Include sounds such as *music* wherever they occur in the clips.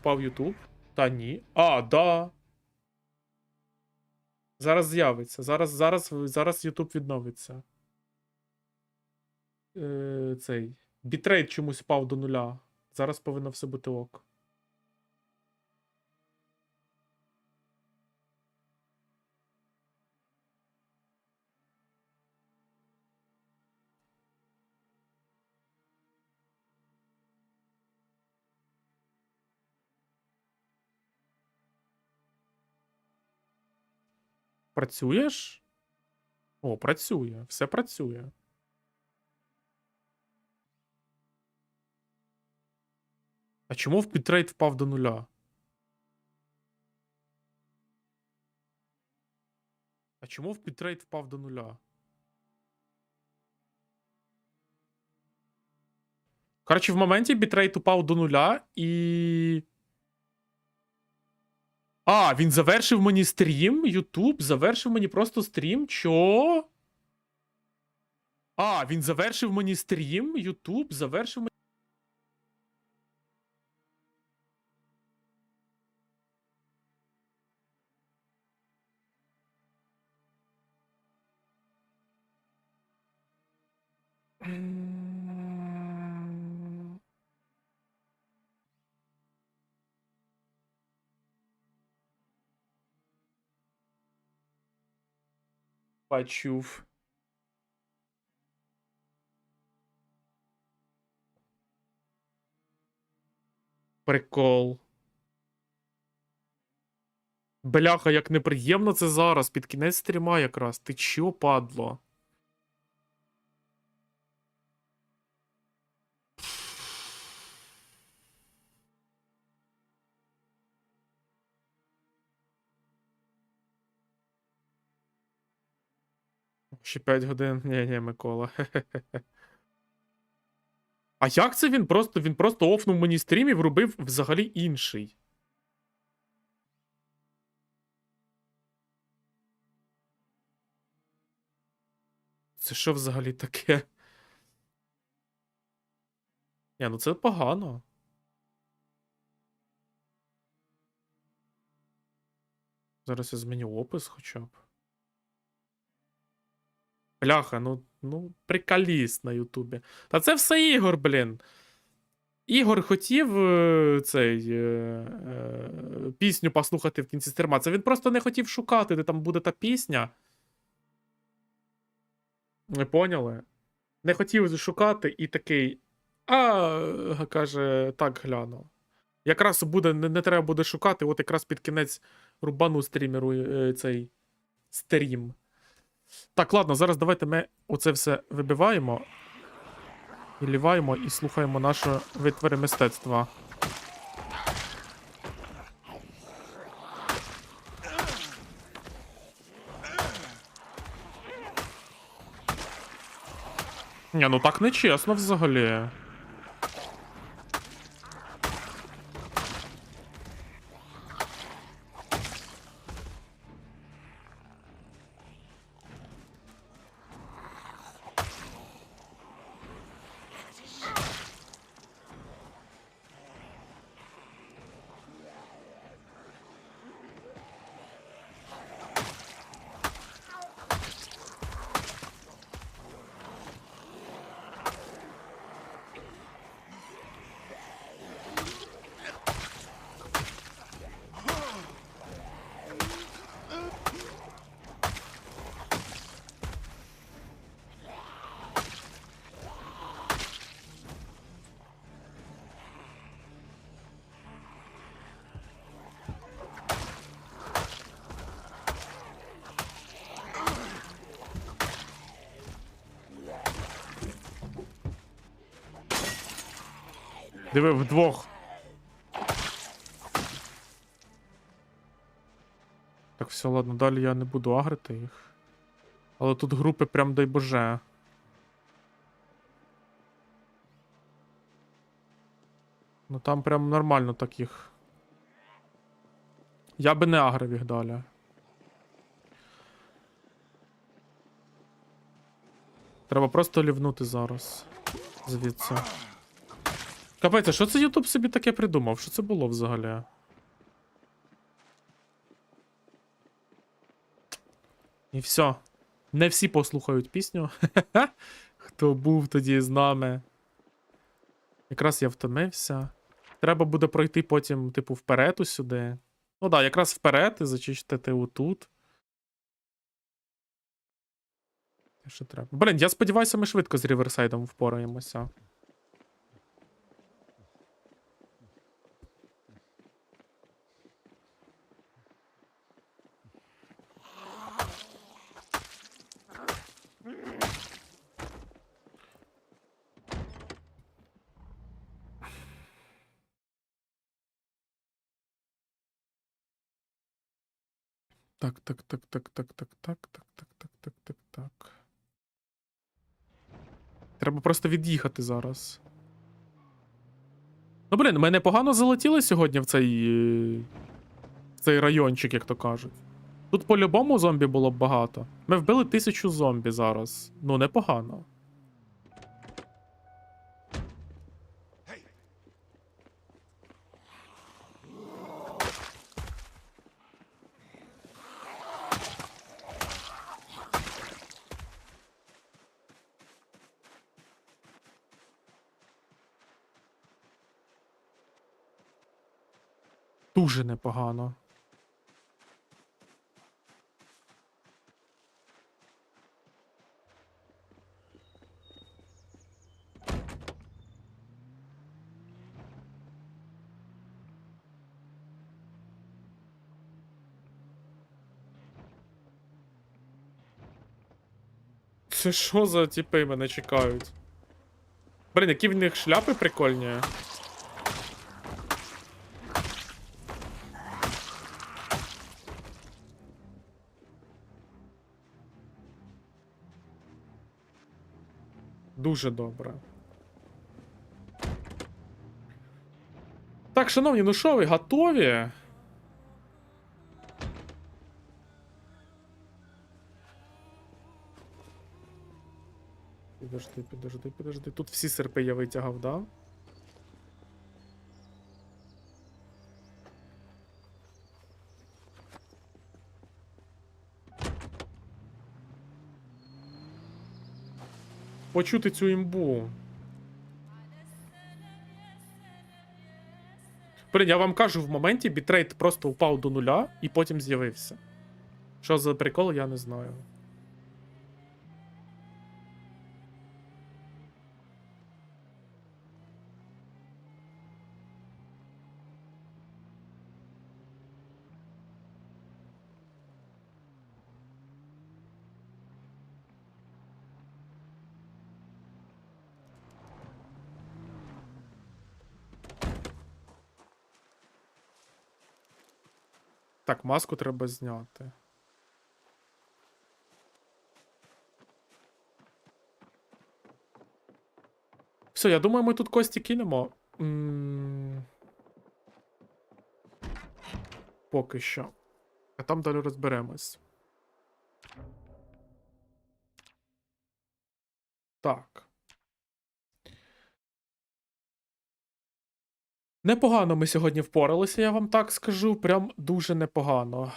упав Ютуб? Та ні. А, да. Зараз з'явиться. Зараз, зараз, зараз Ютуб відновиться. Е, цей. Бітрейт чомусь впав до нуля. Зараз повинно все бути ок. Працюєш? О, працює. Все працює. А чому в бітрейт впав до нуля? А чому в бітрейт впав до нуля? Коротше, в моменті бітрейт упав до нуля і. А, він завершив мені стрім. Ютуб завершив мені просто стрім. Чо? А, він завершив мені стрім. Ютуб завершив мені. Почув. Прикол. Бляха, як неприємно це зараз. Під кінець стріма якраз. Ти чо, падло? Ще 5 годин. Ні, ні, Микола. *laughs* А як це він просто він просто офнув мені стрім і врубив взагалі інший? Це що взагалі таке? Ні, ну це погано. Зараз я зміню опис хоча б. Бляха, ну, ну, приколіст на Ютубі. Та це все Ігор, блін. Ігор хотів е, цей е, е, пісню послухати в кінці стріма. Це він просто не хотів шукати, де там буде та пісня. Не поняли? Не хотів шукати і такий. А, каже, так гляну. Якраз буде, не, не треба буде шукати, от якраз під кінець рубану стрімеру е, цей стрім. Так, ладно, зараз давайте ми оце все вибиваємо. І ліваємо і слухаємо наші витвори мистецтва. Ні, ну так не чесно взагалі. Диви, вдвох. Так, все, ладно, далі я не буду агрити їх. Але тут групи прям дай боже. Ну там прям нормально так їх. Я би не агрив їх далі. Треба просто лівнути зараз. Звідси. Капець, що це Ютуб собі таке придумав? Що це було взагалі? І все. Не всі послухають пісню. *laughs* Хто був тоді з нами. Якраз я втомився. Треба буде пройти потім, типу, вперед усюди. Ну да, якраз вперед і зачистити отут. Що треба. Блін, я сподіваюся, ми швидко з Ріверсайдом впораємося. Так, так, так, так, так, так, так, так, так, так, так, так, так. Треба просто від'їхати зараз. Ну, блін, ми непогано залетіли сьогодні в цей. е, В цей райончик, як то кажуть. Тут по-любому зомбі було б багато. Ми вбили тисячу зомбі зараз. Ну, непогано. Дуже непогано. Це що за тіпи мене чекають? Блін, які в них шляпи прикольні. Дуже добре. Так, шановні, ну що ви, готові? Підожди, підожди, підожди. Тут всі серпи я витягав, да? Почути цю імбу. Блін, я вам кажу, в моменті бітрейт просто упав до нуля і потім з'явився. Що за прикол, я не знаю. Так, маску треба зняти. Все, я думаю, ми тут кості кинемо. Поки що. А там далі розберемось. Так. Непогано ми сьогодні впоралися, я вам так скажу. Прям дуже непогано.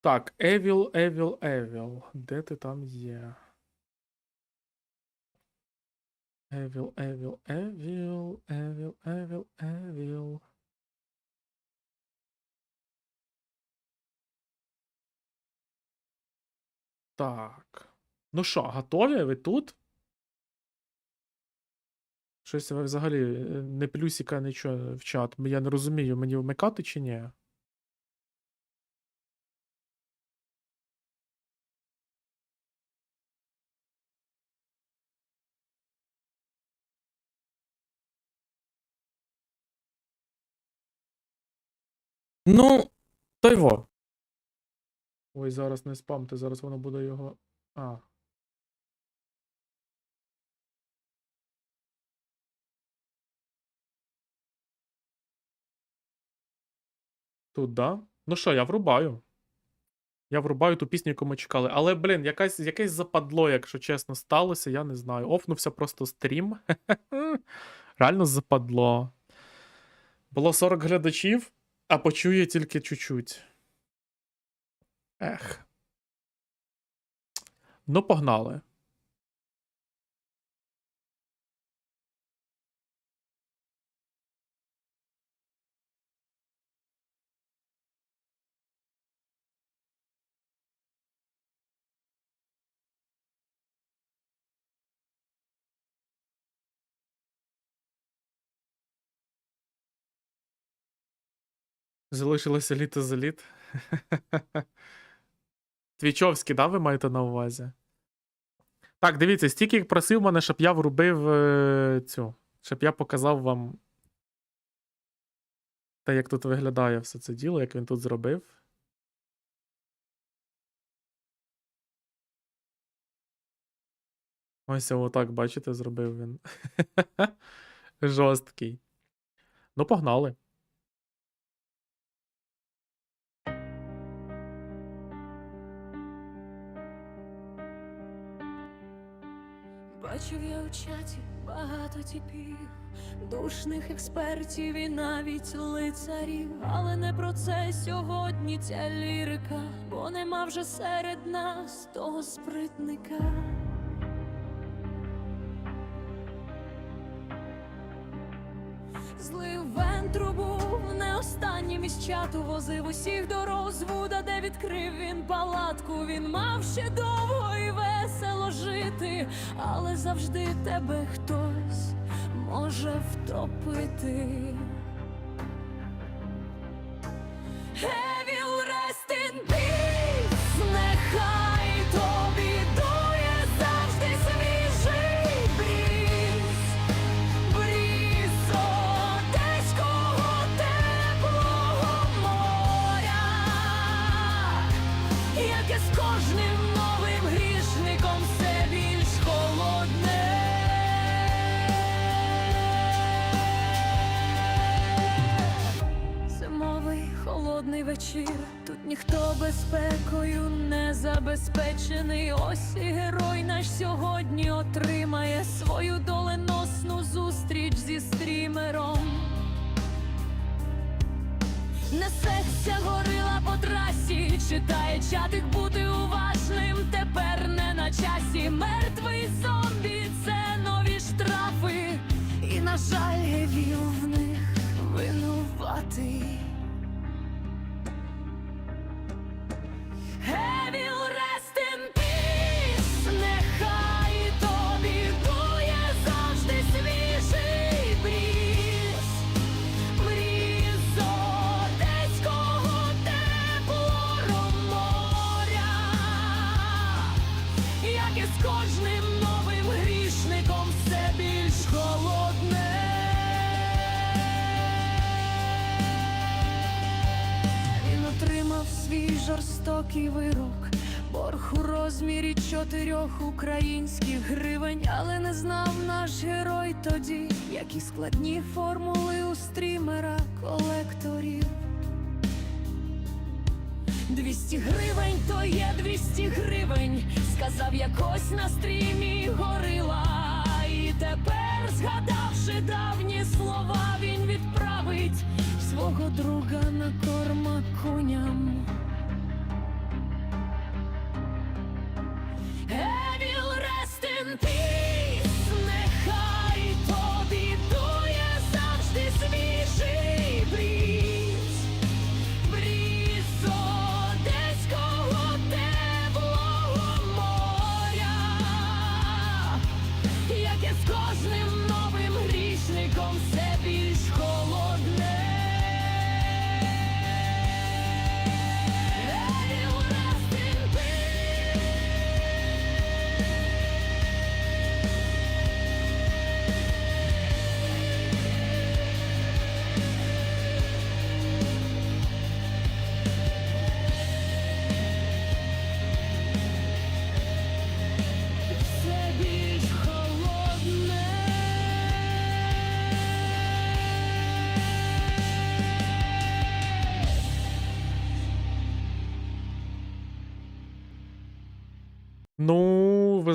Так, Evil, Evil, Evil. Де ти там є? Evil, Evil, Evil, Evil, Evil, Evil. Так. Ну що, готові? Ви тут? Щось ви взагалі е, не плюсика, нічого в чат. Я не розумію, мені вмикати чи ні? Ну, то й во. Ой, зараз не спамте, зараз воно буде його. А. Тут, да? Ну що, я врубаю. Я врубаю ту пісню, яку ми чекали. Але, блін, якась, якесь западло, якщо чесно, сталося, я не знаю. Офнувся просто стрім. *laughs* Реально западло. Було 40 глядачів, а почує тільки чуть-чуть. Ех. Ну, погнали. Залишилося літо за літ. *laughs* Твічовський, да, ви маєте на увазі? Так, дивіться, стільки просив мене, щоб я врубив е, цю. Щоб я показав вам те, як тут виглядає все це діло, як він тут зробив. Ось отак, бачите, зробив він. *laughs* Жорсткий. Ну, погнали. Бачив я у чаті багато типів, душних експертів і навіть лицарів. Але не про це сьогодні ця лірика, бо нема вже серед нас того спритника. Злив вентру був не останнім із чату возив усіх до розвуда, де відкрив він палатку. Він мав ще довго і весело жити, але завжди тебе хтось може втопити. Вечір, тут ніхто безпекою не забезпечений. Ось і герой наш сьогодні отримає свою доленосну зустріч зі стрімером. Несеться горила по трасі, читає чатик, бути уважним тепер не на часі. Мертвий зомбі це нові штрафи, і на жаль, жорстокий вирок, борг у розмірі чотирьох українських гривень, але не знав наш герой тоді, які складні формули у стрімера колекторів. 200 гривень то є 200 гривень, сказав якось на стрімі горила. І тепер, згадавши давні слова, він відправить свого друга на корма коням.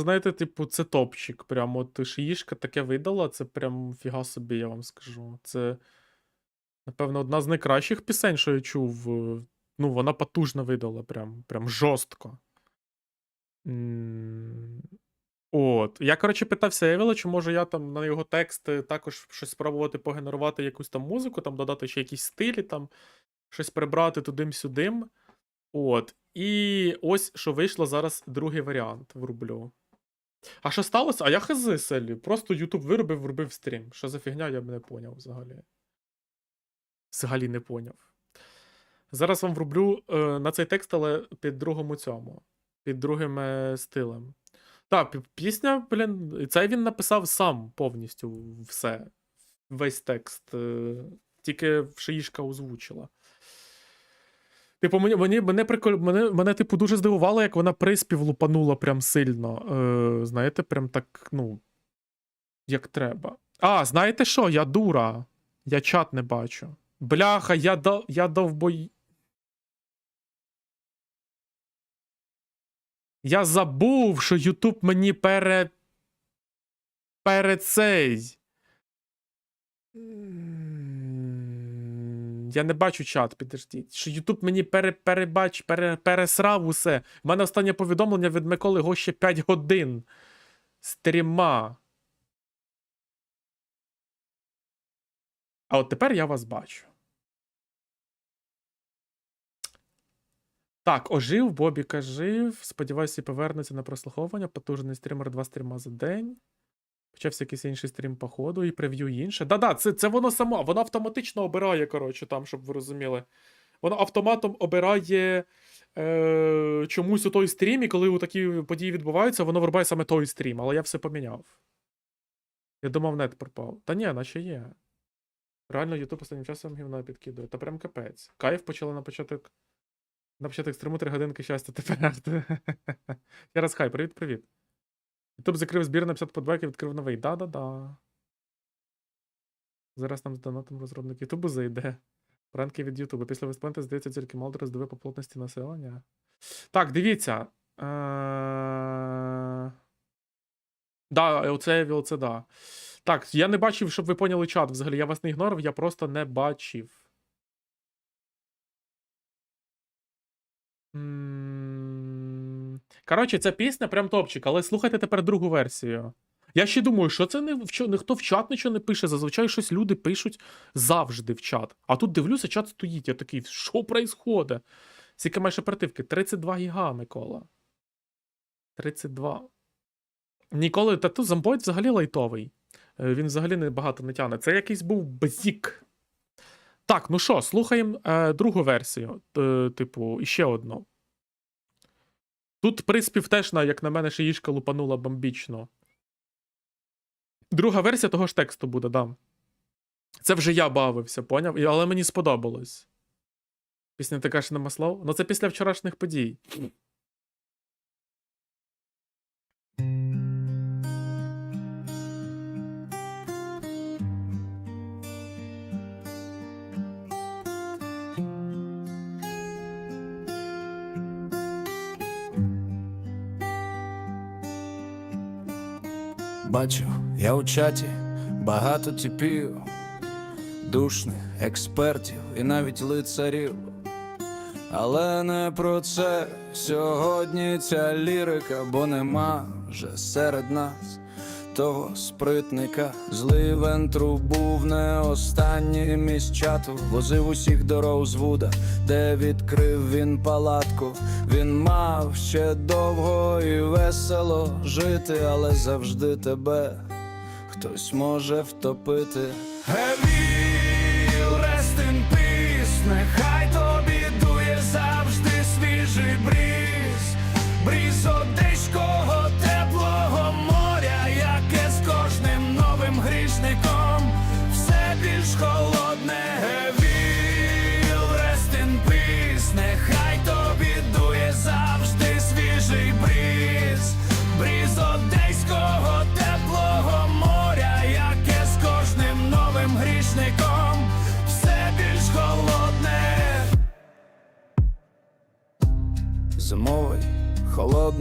Знаєте, типу, це топчик. Прямо от шиїшка таке видала, це прям фіга собі, я вам скажу. Це, напевно, одна з найкращих пісень, що я чув. е, Ну, вона потужно видала, прям, прям жорстко. От. Я, коротше, питався Евіла, чи може я там на його тексти також щось спробувати погенерувати якусь там музику, там додати ще якісь стилі, там щось прибрати тудим-сюдим. От. І ось що вийшло зараз другий варіант врублю. А що сталося? А я хз селі. Просто YouTube виробив, врубив стрім. Що за фігня, я б не поняв взагалі. Взагалі не поняв. Зараз вам врублю е, на цей текст, але під другому цьому. Під другим е, стилем. Так, пісня, блін, це він написав сам повністю все. Весь текст. е, Тільки Шиїшка озвучила. Типу, мені, мені, мене, приколь, мене, мене, типу, дуже здивувало, як вона приспів лупанула прям сильно. Е, знаєте, прям так, ну. Як треба. А, знаєте що? Я дура. Я чат не бачу. Бляха, я дав, я довбой. Я забув, що Ютуб мені пере. пере цей. Я не бачу чат, підождіть. Що Ютуб мені пере, перебач, пере, пересрав усе. У мене останнє повідомлення від Миколи го ще 5 годин. Стріма. А от тепер я вас бачу. Так, ожив, Бобіка жив. Сподіваюся, повернеться на прослуховування. Потужний стрімер, два стріма за день. Почався якийсь інший стрім по ходу і прев'ю інше. Да-да, це, це воно само, воно автоматично обирає, коротше, там, щоб ви розуміли. Воно автоматом обирає е, чомусь у той стрім, і коли у такі події відбуваються, воно вирубає саме той стрім, але я все поміняв. Я думав, нет пропав. Та ні, наче є. Реально, Ютуб останнім часом гівна підкидує. Та прям капець. Кайф почали на початок. На початок стриму 3 годинки щастя тепер. *laughs* Я раз хай, привіт-привіт. Ютуб закрив збір на 50 подбайків, відкрив новий. Да-да-да. Зараз нам з донатом розробник Ютубу зайде. Ранки від Ютуба. Після Вестпойнта, здається, тільки Малдер здивив по плотності населення. Так, дивіться. Е... Да, оце Evil, це да. Так, я не бачив, щоб ви поняли чат взагалі. Я вас не ігнорив, я просто не бачив. Коротше, ця пісня прям топчик, але слухайте тепер другу версію. Я ще думаю, що це не в ніхто в чат нічого не пише. Зазвичай щось люди пишуть завжди в чат. А тут дивлюся, чат стоїть. Я такий, що происходить? Скільки маєш оперативки? 32 гіга, Микола. 32. Ніколи, та тут зомбоїд взагалі лайтовий. Е, Він взагалі не багато не тягне. Це якийсь був бзік. Так, ну що, слухаємо е, другу версію. Е, типу, іще одну. Тут приспів теж, як на мене, шиїшка лупанула бомбічно. Друга версія того ж тексту буде, да. Це вже я бавився, поняв? Але мені сподобалось. Пісня така ж нема слов. Ну це після вчорашніх подій. Бачу, я у чаті багато типів, душних експертів і навіть лицарів. Але не про це сьогодні ця лірика, бо нема вже серед нас того спритника. Злий вентру був не останній міс чату, возив усіх до Роузвуда, де відкрив він палатку. Він мав ще довго і весело жити, але завжди тебе хтось може втопити.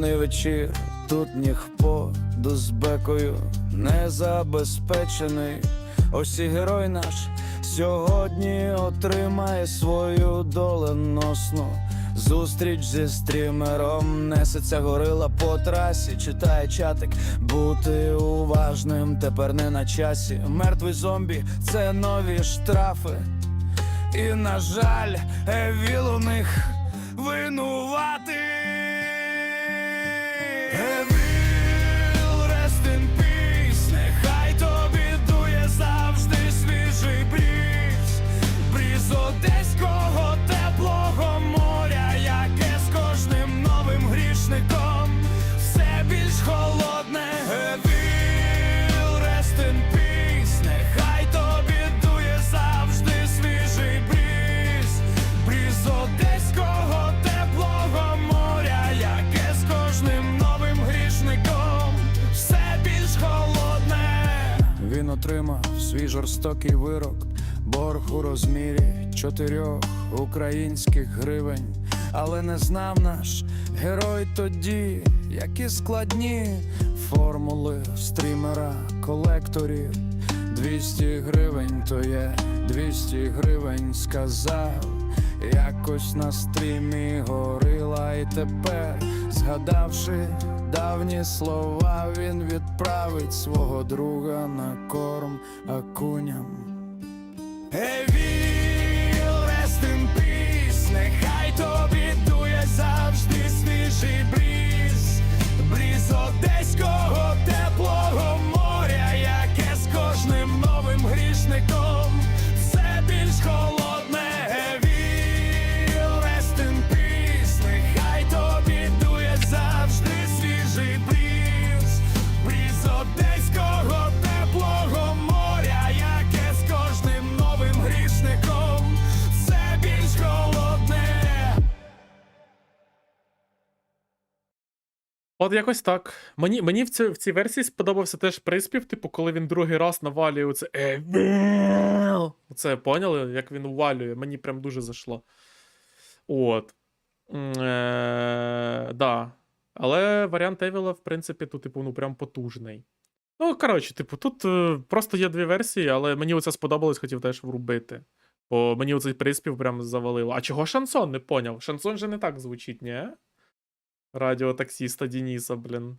Холодний вечір, тут ніхто з бекою не забезпечений. Ось і герой наш сьогодні отримає свою доленосну зустріч зі стрімером. Несеться горила по трасі, читає чатик, бути уважним тепер не на часі. Мертвий зомбі це нові штрафи. І, на жаль, Евіл у них винуватий. Одеського теплого моря, яке з кожним новим грішником все більш холодне. Евіл, rest in peace, нехай тобі завжди свіжий бріз. Бріз одеського теплого моря, яке з кожним новим грішником все більш холодне. Він отримав свій жорстокий вирок, борг у розмірі чотирьох українських гривень. Але не знав наш герой тоді, які складні формули стрімера, колекторів. 200 гривень то є 200 гривень, сказав. Якось на стрімі горила, і тепер, згадавши давні слова, він відправить свого друга на корм акуням. Одеського От якось так. Мені, мені в, цю, в цій версії сподобався теж приспів, типу, коли він другий раз навалює оце Евіл. Оце поняли, як він увалює. Мені прям дуже зайшло. От. Е, да. Але варіант Евіла, в принципі, тут, типу, ну прям потужний. Ну, коротше, типу, тут е, просто є дві версії, але мені оце сподобалось, хотів теж врубити. Бо мені оцей приспів прям завалило. А чого шансон не поняв? Шансон же не так звучить, ні? Радіотаксіста Дениса, блін.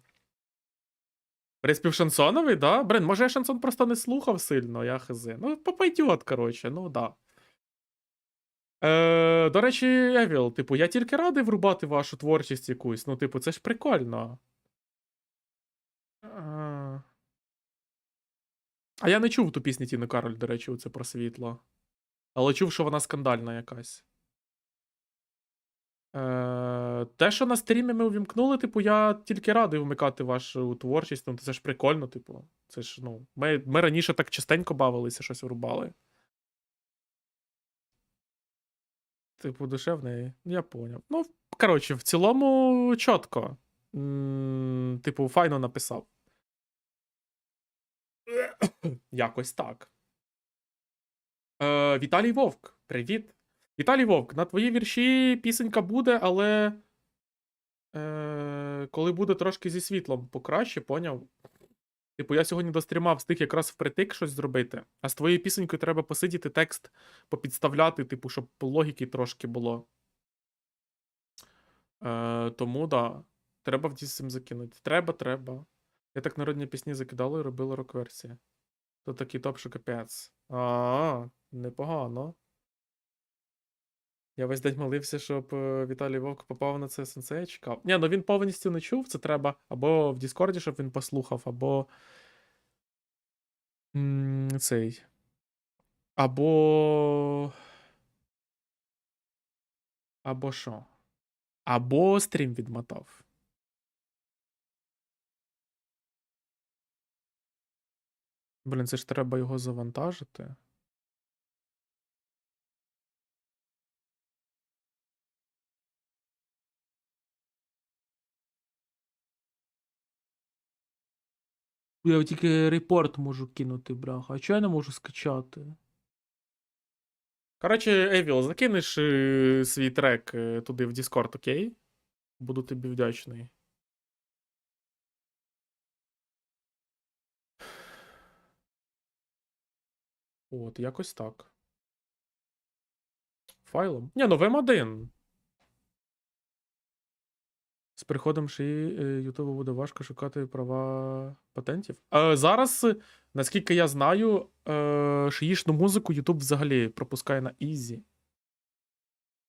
Приспів шансоновий, да? Блін, може я шансон просто не слухав сильно, я хз. Ну, попойдет, коротше, ну да. Е, до речі, Евіл, типу, я тільки радий врубати вашу творчість якусь. Ну, типу, це ж прикольно. Е, А я не чув ту пісню Тіни Кароль, до речі, оце про світло. Але чув, що вона скандальна якась. Е, те, що на стрімі ми увімкнули, типу, я тільки радий вмикати вашу творчість. Ну, це ж прикольно, типу. Це ж, ну, ми, ми раніше так частенько бавилися, щось врубали. Типу, душевний, я поняв. Ну, коротше, в цілому чітко. Типу, файно написав. Якось так. Е, Віталій Вовк, привіт. Віталій Вовк, на твої вірші пісенька буде, але. Е, коли буде трошки зі світлом покраще, поняв? Типу, я сьогодні до стріма встиг якраз впритик щось зробити, а з твоєю пісенькою треба посидіти текст, попідставляти, типу, щоб логіки трошки було. Е, тому да. Треба в цим закинути. Треба, треба. Я так народні пісні закидала і робила рок-версії. То такий топ, що капець. А, непогано. Я весь день молився, щоб е, Віталій Вовк попав на це сенсей, чекав. Ні, ну він повністю не чув, це треба або в Діскорді, щоб він послухав, або. Цей. Або. Або що? Або стрім відмотав. Блін, це ж треба його завантажити. Я тільки репорт можу кинути, бляха. А чого я не можу скачати? Коротше, Евіл, закинеш е, свій трек е, туди в Discord, окей? Буду тобі вдячний. От, якось так. Файлом. Ні, ну, вм 1 з приходом шиї е, Ютубу буде важко шукати права патентів. Е, зараз, наскільки я знаю, е, шиїшну музику Ютуб взагалі пропускає на ізі.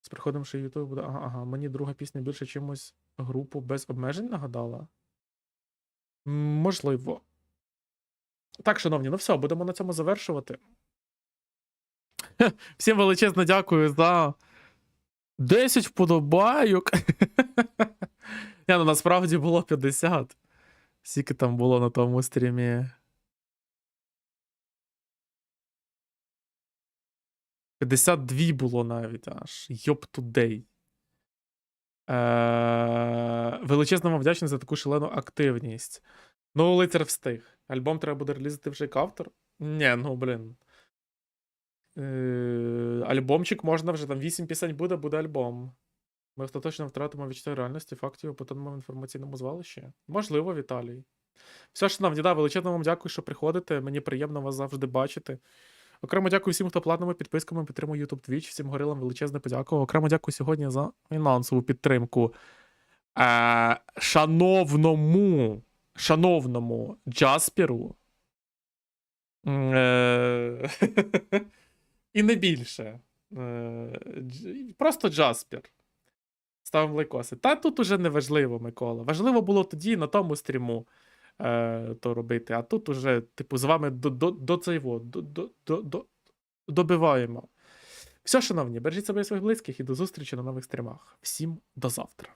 З приходом шиї Ютубу буде. Ага, ага. Мені друга пісня більше чимось групу без обмежень нагадала. Можливо. Так, шановні, ну все, будемо на цьому завершувати. *laughs* Всім величезно дякую за 10 вподобайок. *laughs* Я, ну насправді було 50. Скільки там було на тому стрімі? 52 було навіть аж. Йоп тудей. Е, величезно вам вдячний за таку шалену активність. Ну, лицар встиг. Альбом треба буде релізити вже як автор. Ні, ну блін. Е, альбомчик можна вже там 8 пісень буде, буде альбом. Ми остаточно втратимо відчуття реальності фактів у потонному інформаційному звалищі. Можливо, Віталій. Все, шановні, да, величезно вам дякую, що приходите. Мені приємно вас завжди бачити. Окремо дякую всім, хто платними підписками підтримує YouTube Twitch, всім горилам величезне подяку. Окремо дякую сьогодні за фінансову підтримку. Е, шановному, шановному Джасперу. Е, *laughs* і не більше. Е, Просто Джаспер. Ставимо лайкоси. Та тут уже не важливо, Микола. Важливо було тоді на тому стріму е, то робити. А тут уже, типу, з вами до, до, до до, до, до, до, добиваємо. Все, шановні, бережіть себе і своїх близьких і до зустрічі на нових стрімах. Всім до завтра.